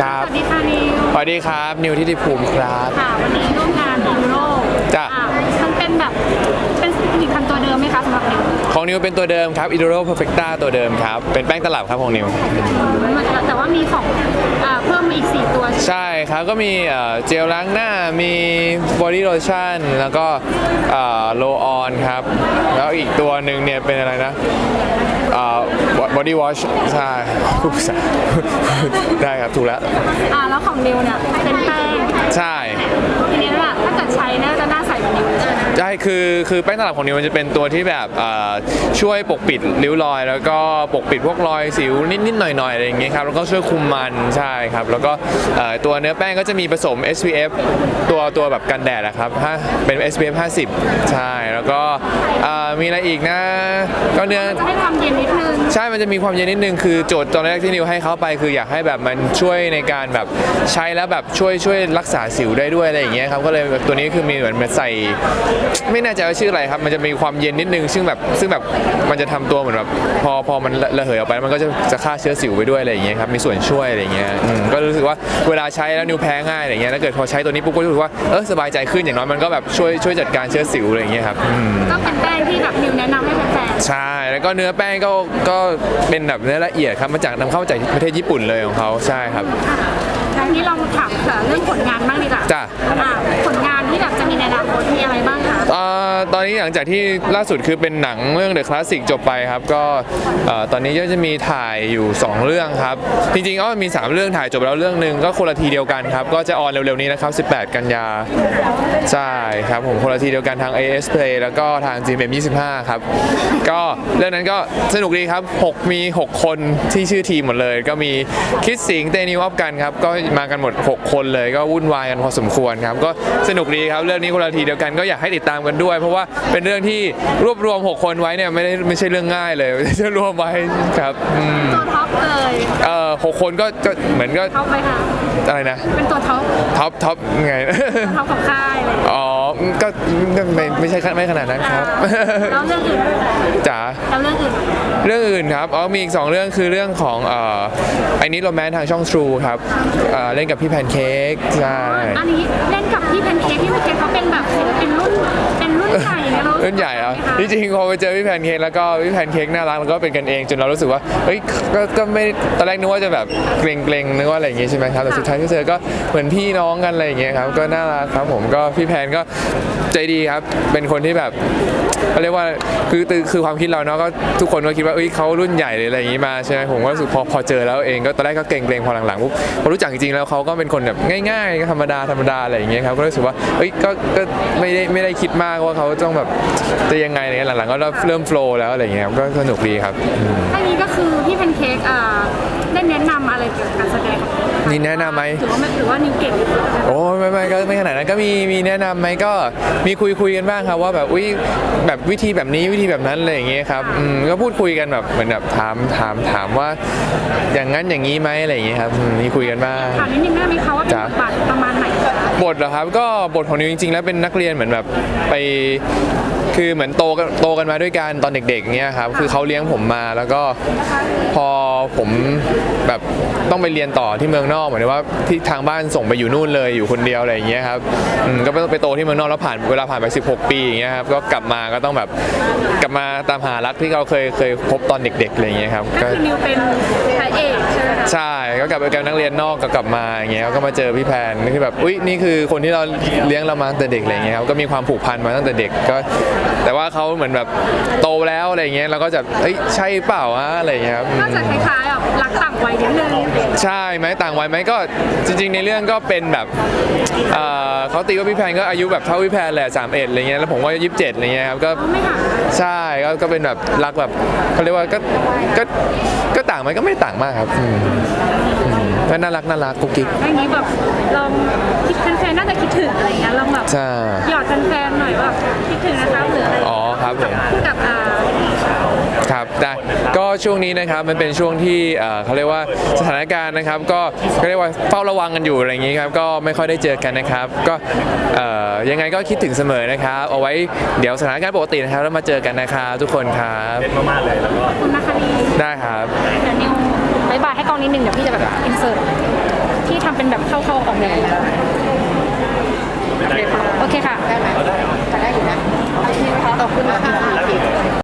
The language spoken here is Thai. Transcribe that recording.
ครับ สวัสดีค่ะนิวสวัสดีครับ นิวทิติภูมิครับ ค่ะ วันนี้ร่วมงานยูโรจ้ะมันเป็นแบบเป็นผลิตภัณฑ์ตัวเดิมไหมคะสำหรับนิว ของนิวเป็นตัวเดิมครับ i d o r o Perfecta ตัวเดิมครับ เป็นแป้งตลับครับของนิว แต่ว่ามีของอ่าเพิ่มมาอีก 4 ตัวใช่ไหมใช่ครับ ก็มีเอ่อเจลล้างหน้ามีบอดี้โลชั่นแล้วก็โลออนครับ แล้วอีกตัวหนึ่งเนี่ยเป็นอะไรนะบอดี้วอชใช่พูดภาษาได้ครับ ถูกแล้ว อ่าแล้วของนิวเนี่ยเป็นแป้งใช่ ทีนี้ว่าถ้าเกิดใช้เนี่ยจะหน้าใสกว่านิวเลย ใช่ไหมใช่คือคือแป้งตลับของนิวมันจะเป็นตัวที่แบบเอ่อช่วยปกปิดริ้วรอย แล้วก็ปกปิดพวกรอยสิวนิดๆหน่อยๆอะไรอย่างเงี้ยครับแล้วก็ช่วยคุมมันใช่ครับแล้วก็เอ่อตัวเนื้อแป้งก็จะมีผสม SPF ตัวตัวแบบกันแดดนะครับห้าเป็น SPF 50 ใช่แล้วก็เอ่อมีอะไรอีกนะก็เนื้อจะให้ความเย็นนิดนึง ใช่ มันจะมีความเย็นนิดนึง คือโจทย์ตอนแรกที่นิวให้เขาไป คืออยากให้แบบมันช่วยในการแบบใช้แล้วแบบช่วยช่วยรักษาสิวได้ด้วยอะไรอย่างเงี้ยครับ ก็เลยแบบตัวนี้คือมีเหมือนมันใส่ไม่แน่ใจว่าชื่ออะไรครับ มันจะมีความเย็นนิดนึง ซึ่งแบบซึ่งแบบมันจะทำตัวเหมือนแบบพอพอมันระเหยออกไปมันก็จะจะฆ่าเชื้อสิวไปด้วยอะไรอย่างเงี้ยครับมีส่วนช่วยอะไรอย่างเงี้ยอืมก็รู้สึกว่าเวลาใช้แล้วนิวแพ้ง่ายอะไรอย่างเงี้ยแล้วเกิดพอใช้ตัวนี้ปุ๊บก็รู้สึกว่าเออสบายใจขึ้นอย่างน้อยมันก็แบบช่วยช่วยจัดการเชื้อสิวอะไรอย่างเงี้ยครับอืม ก็เป็นแป้งที่แบบนิวแนะนำให้แฟนใช่ แล้วก็เนื้อแป้งก็ก็เป็นแบบเนื้อละเอียดครับมาจากนำเข้ามาจากประเทศญี่ปุ่นเลยของเขาใช่ครับ ๆ ทีนี้เราถามเรื่องผลงานบ้างดีกว่าจ้ะ อ่าผลงานที่แบบจะมีในอนาคตมีอะไรบ้างคะเอ่อ ตอนนี้หลังจากที่ล่าสุดคือเป็นหนังเรื่อง The Classic จบไปครับ ก็ตอนนี้ก็จะมีถ่ายอยู่ 2 เรื่องครับ จริงๆก็มี 3 เรื่องถ่ายจบแล้วเรื่องหนึ่งก็คนละทีเดียวกันครับ ก็จะออนเร็วๆนี้นะครับ 18 กันยา ใช่ครับผมคนละทีเดียวกันทาง AS Play แล้วก็ทาง GMM 25 ครับ ก็เรื่องนั้นก็สนุกดีครับ 6 มี 6 คนที่ชื่อทีมหมดเลย ก็มีคิดสิงเตนิวออฟกันครับ ก็มากันหมด 6 คนเลยก็วุ่นวายกันพอสมควรครับ ก็สนุกดีครับเรื่องนี้คนละทีเดียวกันก็อยากให้ติดตามกันด้วยเพราะว่าเป็นเรื่องที่รวบรวม 6 คนไว้เนี่ยไม่ได้ไม่ใช่เรื่องง่ายเลยจะรวมไว้ครับอืมตัวท็อปเลยเอ่อหกคนก็ก็เหมือนก็ท็อปไปค่ะอะไรนะเป็นตัวท็อปท็อปท็อปไง ท็อปของค่ายอะไรอย่างเลยอ๋อก็ก็ไม่ไม่ใช่ไม่ขนาดนั้นครับแล้วเรื่องอื่นจ๋า แล้วเรื่องอื่นเรื่องอื่นครับอ๋อมีอีกสองเรื่องคือเรื่องของเอ่อไอ้นี้โรแมนทางช่อง True ครับเอ่อเล่นกับพี่แพนเค้กใช่ อันนี้เล่นกับพี่แพนเค้ก ญ่เนี่ยเรา รุ่นใหญ่เหรอ่ะ จริงๆพอไปเจอพี่แพนเค้กแล้วก็พี่แพนเค้กน่ารักแล้วก็เป็นกันเองจนเรารู้สึกว่าเฮ้ยก็ก็ไม่ตอนแรกนึกว่าจะแบบเกรงๆนึกว่าอะไรอย่างงี้ใช่ไหมครับแต่สุดท้ายที่เจอก็เหมือนพี่น้องกันอะไรอย่างเงี้ยครับก็น่ารักครับผมก็พี่แพนก็ใจดีครับ เป็นคนที่แบบเขาเรียกว่าคือคือคือความคิดเราเนาะก็ทุกคนก็คิดว่าเอ้ยเขารุ่นใหญ่หรืออะไรอย่างงี้มาใช่ไหมผมก็รู้สึกพอพอเจอแล้วเองก็ตอนแรกก็เกรงๆพอหลังๆปุ๊บพอรู้จักจริงๆแล้วเขาก็เป็นคนแบบง่ายๆก็ธรรมดาธรรมดาอะไรอย่างเงี้ยครับก็รู้สึกว่าเอ้ยก็ก็ไม่ได้ไม่ได้คิดมากว่าเขาต้องแบบจะยังไงอะไรเงี้ยหลังๆก็เริ่มโฟล์แล้วอะไรอย่างเงี้ยครับก็สนุกดีครับอืมอันนี้ก็คือพี่แพนเค้กอ่าได้แนะนำอะไรเกี่ยวกับการแสดงของนี่แนะนำไหม ถือว่าไม่ถือว่านิวเก่งหรือเปล่าโอ้ไม่ไม่ก็ไม่ขนาดนั้นก็มีมีแนะนำไหมก็มีคุยคุยกันบ้างครับว่าแบบอุ้ยแบบวิธีแบบนี้วิธีแบบนั้นอะไรอย่างเงี้ยครับอืมก็พูดคุยกันแบบเหมือนแบบถามถามถามว่า อย่างนั้นอย่างนี้ไหมอะไรอย่างเงี้ยครับอืมมีคุยกันบ้าง ถามนิดนึงได้ไหมคะว่าเป็นจ๊ะบทบาทประมาณไหนคะ บทเหรอครับก็บทของนิวจริงๆ แล้วเป็นนักเรียนเหมือนแบบไปคือเหมือนโตกันโตกันมาด้วยกันตอนเด็กๆเงี้ยครับคือเขาเลี้ยงผมมาแล้วก็พอ ผมแบบต้องไปเรียนต่อที่เมืองนอกเหมือนว่าที่ทางบ้านส่งไปอยู่นู่นเลยอยู่คนเดียวอะไรอย่างเงี้ยครับอืมก็ไปไปโตที่เมืองนอกแล้วผ่านเวลาผ่านไป 16 ปีอย่างเงี้ยครับก็กลับมาก็ต้องแบบกลับมาตามหารักที่เราเคยเคยพบตอนเด็กๆอะไรอย่างเงี้ยครับก็คือนิวเป็นพระเอกใช่ไหมคะใช่ก็กลับไปกับนักเรียนนอกก็กลับมาอย่างเงี้ยก็มาเจอพี่แพนนี่คือแบบอุ้ยนี่คือคนที่เราเลี้ยงเรามาตั้งแต่เด็กอะไรเงี้ยครับก็มีความผูกพันมาตั้งแต่เด็กก็ แต่ว่าเขาเหมือนแบบโตแล้วอะไรเงี้ยเราก็จะเอ้ยใช่เปล่าวะอะไรเงี้ยครับอืมก็จะคล้ายๆแบบรักต่างวัยนิดนึงใช่ไหมต่างวัยไหมก็จริง ๆ ในเรื่องก็เป็นแบบเอ่อเขาตีว่าพี่แพนก็อายุแบบเท่าพี่แพนแหละ3 1อะไรเงี้ยแล้วผมก็ยี่สิบเจ็ดอะไรเงี้ยครับก็ไม่ห่างใช่ก็ก็เป็นแบบรักแบบเขาเรียกว่าก็ก็ก็ต่างไหมก็ไม่ต่างมากครับอืมอืมก็น่ารักน่ารักกุ๊กกิ๊กอย่างนี้แบบลองคิดแฟนๆน่าจะคิดถึงอะไรเงี้ยลองแบบใช่หยอดแฟนๆหน่อยว่าคิดถึงนะคะหรืออะไรอ๋อครับผมกับอ่า ครับได้ก็็ช่วงนี้นะครับมันเป็นช่วงที่เขาเรียกว่าสถานการณ์นะครับ ก็ก็เรียกว่าเฝ้าระวังกันอยู่อะไรอย่างนี้ครับก็ไม่ค่อยได้เจอกันนะครับ ก็ยังไงก็คิดถึงเสมอนะครับ เอาไว้เดี๋ยวสถานการณ์ปกตินะครับแล้วมาเจอกันนะครับทุกคนครับเล่นมากๆเลยแล้วก็ขอบคุณนะคะนีได้ครับ เดี๋ยวนิวบาบายให้กองนิดนึงเดี๋ยวพี่จะแบบอินเสิร์ตที่ทำเป็นแบบเข้าๆออกแบบโอเคค่ะ ได้ไหมได้อยู่นะขอบคุณนะคะ